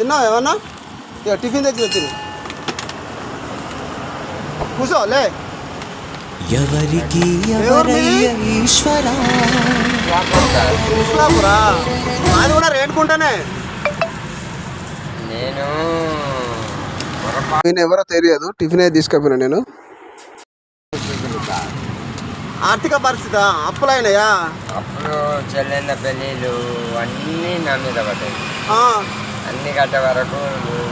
తిన్నావు ఏమన్నా? ఇక టిఫిన్ తెచ్చి తిను. కూర్చో లే. ఎవరికి ఈశ్వరా? అది కూడా రేటుకుంటానే నేను నేను ఎవరో తెలియదు టిఫిన్ అయితే తీసుకెళ్ళినా నేను. ఆర్థిక పరిస్థితి అప్పులైనాయా? అప్పుడు చెల్లెళ్ళ పెళ్ళిళ్ళు అన్నీ నా మీద పడ్డాయి. ఆ, అన్ని కట్ట వరకు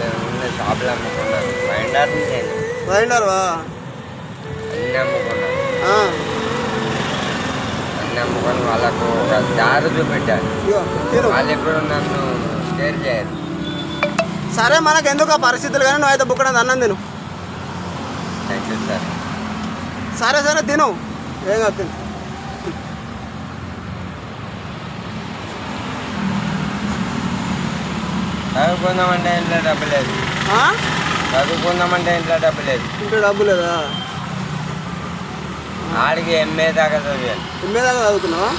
నేను షాపులు అమ్ముకున్నాను మైండర్ నేను. రైండర్వా అన్ని అమ్ముకున్నాను అన్ని అమ్ముకొని వాళ్ళకు ఒక దారి చూపెట్టాను వాళ్ళు ఎప్పుడు నన్ను స్టేర్ చేయరు. సరే మనకు ఎందుకు ఆ పరిస్థితులు కానీ నువ్వు అయితే బుక్కడం అన్నం తిను. Thank you sir. సరే సరే తిను. ఏం కాదు చదువుకుందామంటే ఇంట్లో డబ్బు లేదు? చదువుకుందామంటే ఇంట్లో డబ్బు లేదు. ఇంట్లో డబ్బు లేదా? ఆడికి ఎంఏ దాకా చదివాను. ఎనిమిది దాకా చదువుకున్నావా.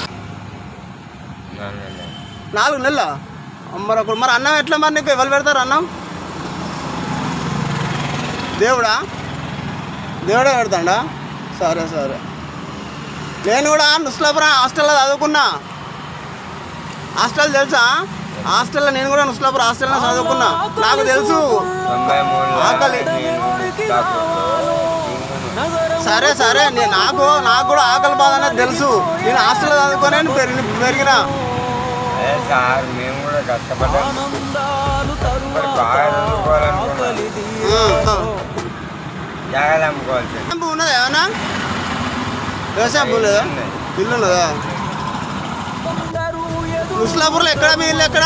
నాలుగు నెలల. మరి అప్పుడు మరి అన్నం ఎట్లా మరి నీకు? ఎవరు పెడతారు అన్నం? దేవుడా? దేవుడే పెడతాడా? సరే సరే. నేను కూడా నుస్లాపురం హాస్టల్లో చదువుకున్నా. హాస్టల్ తెలుసా? హాస్టల్లో నేను కూడా నుస్లాపురం హాస్టల్లో చదువుకున్నా. నాకు తెలుసు. ఆకలి. సరే సరే నేను నాకు నాకు కూడా ఆకలి బాధ అనేది తెలుసు. నేను హాస్టల్లో చదువుకొని పెరిగి పెరిగిన. సార్ మేము కూడా కష్టపడ్డాం. జాగ్రత్త అమ్ముకోవాల్సింది ఉన్నదా ఏమన్నా? వ్యవసాయం. ఇల్లు ఉన్నదా? ముస్లాపూర్లో ఎక్కడ మీ ఇల్లు ఎక్కడ?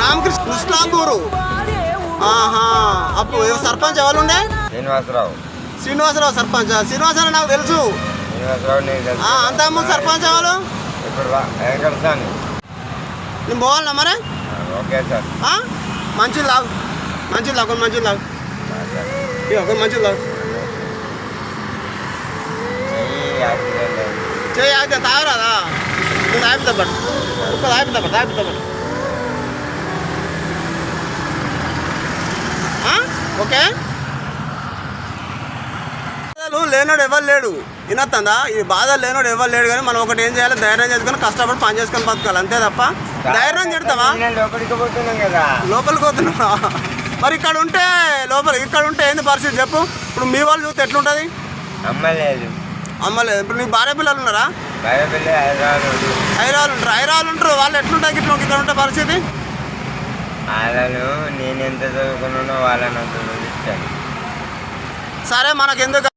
రామకృష్ణ ముస్లాపూరు. ఆహా. అప్పుడు సర్పంచ్ ఎవరు ఉండే శ్రీనివాసరావు. శ్రీనివాసరావు సర్పంచ్? శ్రీనివాసరావు నాకు తెలుసు. ఆ, అంతకుముందు సర్పంచ్ ఎవరు? నేను పోవాలన్నా మరి? Okay sir. ఆ? మంచిది లాగు మంచిది లాగు మంచిది లాగు కొన్ని మంచిది లాగు చేయి ఆగితే తాగరాదా? నువ్వు ఓకే? లేనోడు ఎవరు లేడు. వినొస్తుందా ఈ బాధ లేనోడు ఎవరు లేడు కానీ మనం ఒకటి ఏం చేయాలి? ధైర్యం చేసుకొని కష్టపడి పని చేసుకొని బతకాలి. అంతే తప్ప. ధైర్యం చెడతావా లోపలికి పోతున్నా మరి ఇక్కడ ఉంటే లోపల ఇక్కడ ఉంటే ఏంది పరిస్థితి చెప్పు. ఇప్పుడు మీ వాళ్ళు చూస్తే ఎట్లుంటుంది? అమ్మలేదు అమ్మలేదు ఇప్పుడు నీ భార్య పిల్లలు ఉన్నారా. హైరాలు ఉంటారు? హైరాలు ఉంటారు వాళ్ళు ఎట్లుంటాయి ఇట్లా ఇక్కడ ఉంటే పరిస్థితి? వాళ్ళను నేను ఎంత చదువుకున్నానో వాళ్ళని అంత చదివిస్తాను. సరే మనకెందుకు